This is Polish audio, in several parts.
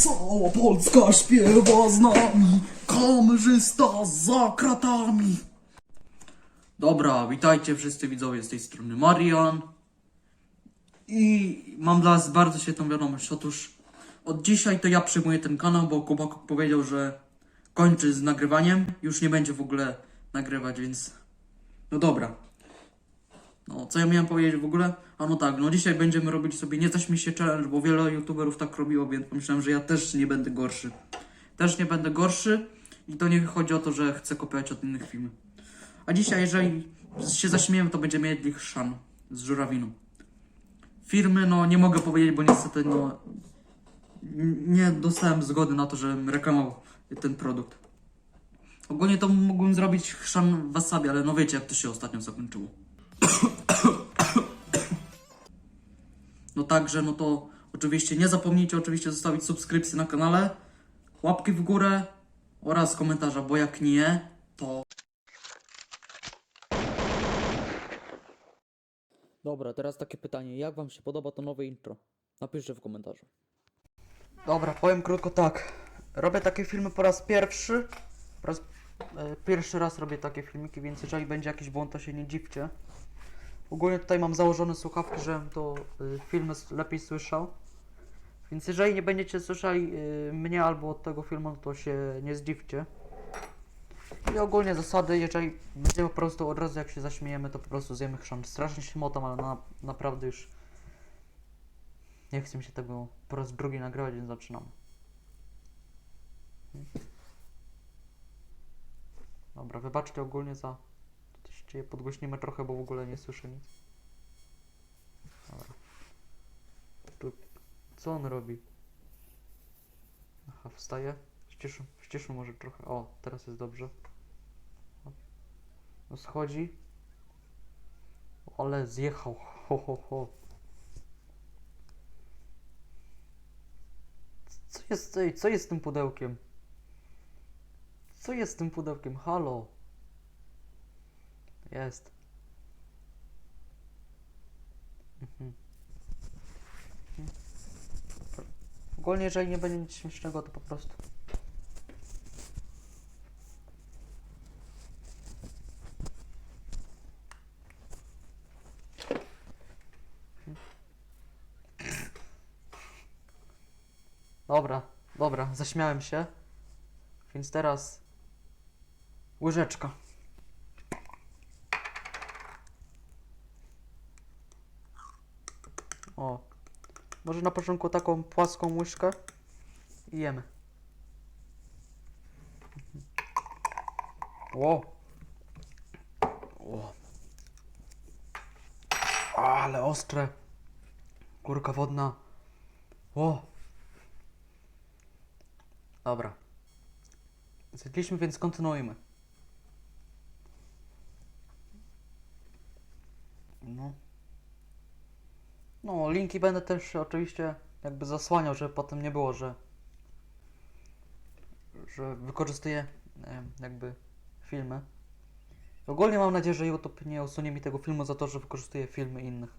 Cała Polska śpiewa z nami, kamerzysta za kratami. Dobra, witajcie wszyscy widzowie z tej strony Marian. I mam dla was bardzo świetną wiadomość. Otóż od dzisiaj to ja przejmuję ten kanał, bo Kubakuk powiedział, że kończy z nagrywaniem. Już nie będzie w ogóle nagrywać, więc... No dobra. No, co ja miałem powiedzieć w ogóle? A no tak, no dzisiaj będziemy robić sobie nie zaśmiej się challenge, bo wiele youtuberów tak robiło, więc pomyślałem, że ja też nie będę gorszy. Też nie będę gorszy i to nie chodzi o to, że chcę kopiować od innych filmy. A dzisiaj, jeżeli się zaśmiejemy, to będziemy jedli chrzan z żurawiną. Firmy, no nie mogę powiedzieć, bo niestety no nie dostałem zgody na to, żebym reklamował ten produkt. Ogólnie to mógłbym zrobić chrzan wasabi, ale no wiecie jak to się ostatnio zakończyło. No także, no to oczywiście nie zapomnijcie oczywiście zostawić subskrypcji na kanale, łapki w górę oraz komentarza, bo jak nie, to... Dobra, teraz takie pytanie. Jak wam się podoba to nowe intro? Napiszcie w komentarzu. Dobra, powiem krótko tak. Robię takie filmy po raz pierwszy. Po raz, e, pierwszy raz robię takie filmiki, więc jeżeli będzie jakiś błąd, to się nie dziwcie. Ogólnie tutaj mam założone słuchawki, żebym to y, filmy s- lepiej słyszał. Więc jeżeli nie będziecie słyszeli y, mnie albo od tego filmu, to się nie zdziwcie. I ogólnie zasady, jeżeli będziemy po prostu od razu jak się zaśmiejemy, to po prostu zjemy chrzan. Strasznie się motam, ale na, naprawdę już nie chcę mi się tego po raz drugi nagrywać, więc zaczynamy. Dobra, wybaczcie ogólnie za się dzieje. Podgłośnimy trochę, bo w ogóle nie słyszę nic. Dobra. Co on robi? Aha, wstaje. Ściszył, może trochę. O, teraz jest dobrze. No schodzi. Ale zjechał. Ho, ho, ho. Co jest, co jest z tym pudełkiem? Co jest z tym pudełkiem? Halo? Jest. Mhm. Mhm. Ogólnie, jeżeli nie będzie nic śmiesznego, to po prostu. Dobra, dobra, zaśmiałem się. Więc teraz łyżeczka. O. Może na początku taką płaską łyżkę i jemy. Ło. Ło. Ale ostre. Górka wodna. Ło. Dobra. Zjedliśmy, więc kontynuujmy. No. No, linki będę też oczywiście jakby zasłaniał, żeby potem nie było, że że wykorzystuję e, jakby filmy. Ogólnie mam nadzieję, że YouTube nie usunie mi tego filmu za to, że wykorzystuję filmy innych.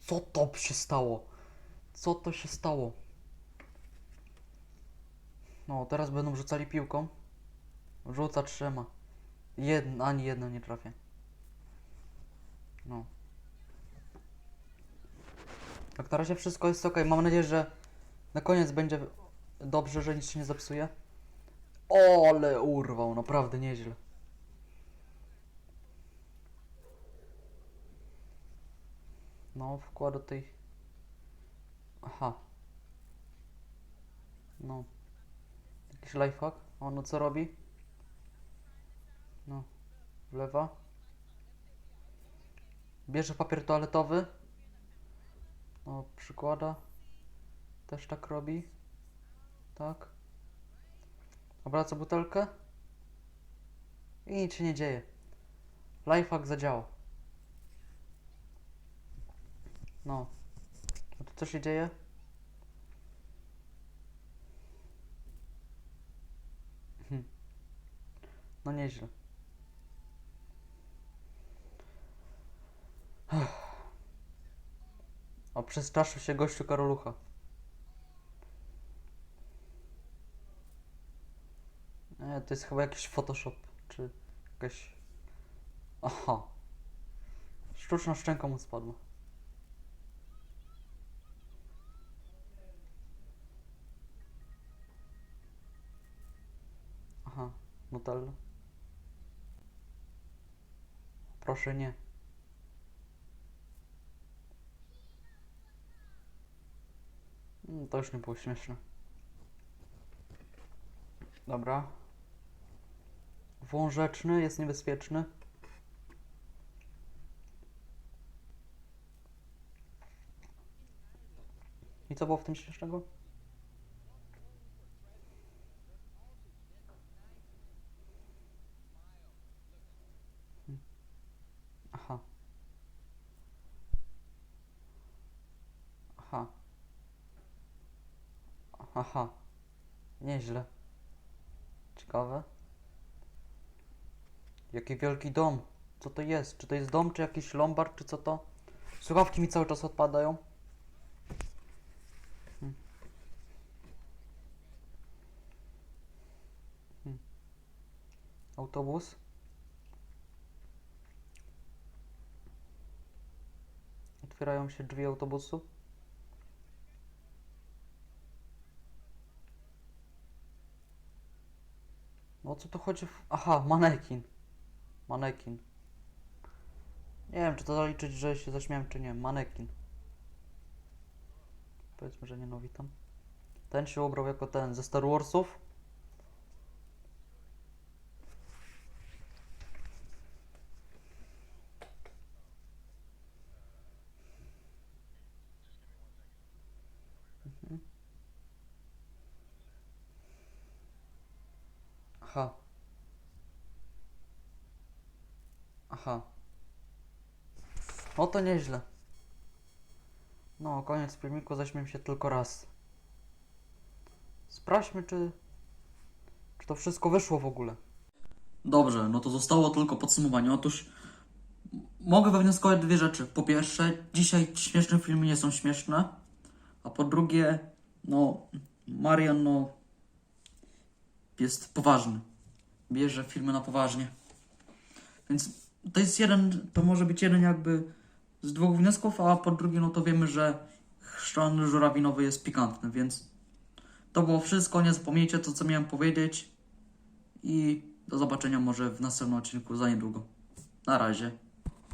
Co to się stało? Co to się stało? No, teraz będą rzucali piłką. Rzuca trzema. Jedna, ani jedna nie trafię. No. Tak na razie wszystko jest ok. Mam nadzieję, że na koniec będzie dobrze, że nic się nie zepsuje. O, ale urwał, naprawdę nieźle. No, wkłada tej... Aha. No. Jakiś lifehack? O, no co robi? No. Wlewa. Bierze papier toaletowy. No, przykłada. Też tak robi. Tak. Obraca butelkę. I nic się nie dzieje. Lifehack zadziałał. No. A tu co się dzieje? Mhm. No nieźle. A przestraszył się gościu Karolucha. Nie, to jest chyba jakiś Photoshop, czy jakaś... Aha. Sztuczna szczęka mu spadła. Aha, Nutella. Proszę nie. To już nie było śmieszne. Dobra. Wąż rzeczny jest niebezpieczny. I co było w tym śmiesznego? Hmm. Aha. Aha. Aha. Nieźle. Ciekawe. Jaki wielki dom. Co to jest? Czy to jest dom, czy jakiś lombard, czy co to? Słuchawki mi cały czas odpadają. Hmm. Hmm. Autobus. Otwierają się drzwi autobusu. Co tu chodzi? w- Aha, manekin. Manekin. Nie wiem, czy to zaliczyć, że się zaśmiałem, czy nie. Manekin. Powiedzmy, że nie no witam. Ten się ubrał jako ten ze Star Warsów. Mhm. Aha. Aha. No to nieźle. No, koniec filmiku, zaśmiem się tylko raz. Sprawdźmy, czy, czy to wszystko wyszło w ogóle. Dobrze, no to zostało tylko podsumowanie. Otóż mogę wywnioskować dwie rzeczy. Po pierwsze, dzisiaj śmieszne filmy nie są śmieszne. A po drugie, no, Marian, no, jest poważny. Bierze filmy na poważnie. Więc to jest jeden, to może być jeden jakby z dwóch wniosków, a po drugie, no to wiemy, że chrzan żurawinowy jest pikantny, więc to było wszystko. Nie zapomnijcie to, co miałem powiedzieć. I do zobaczenia może w następnym odcinku za niedługo. Na razie.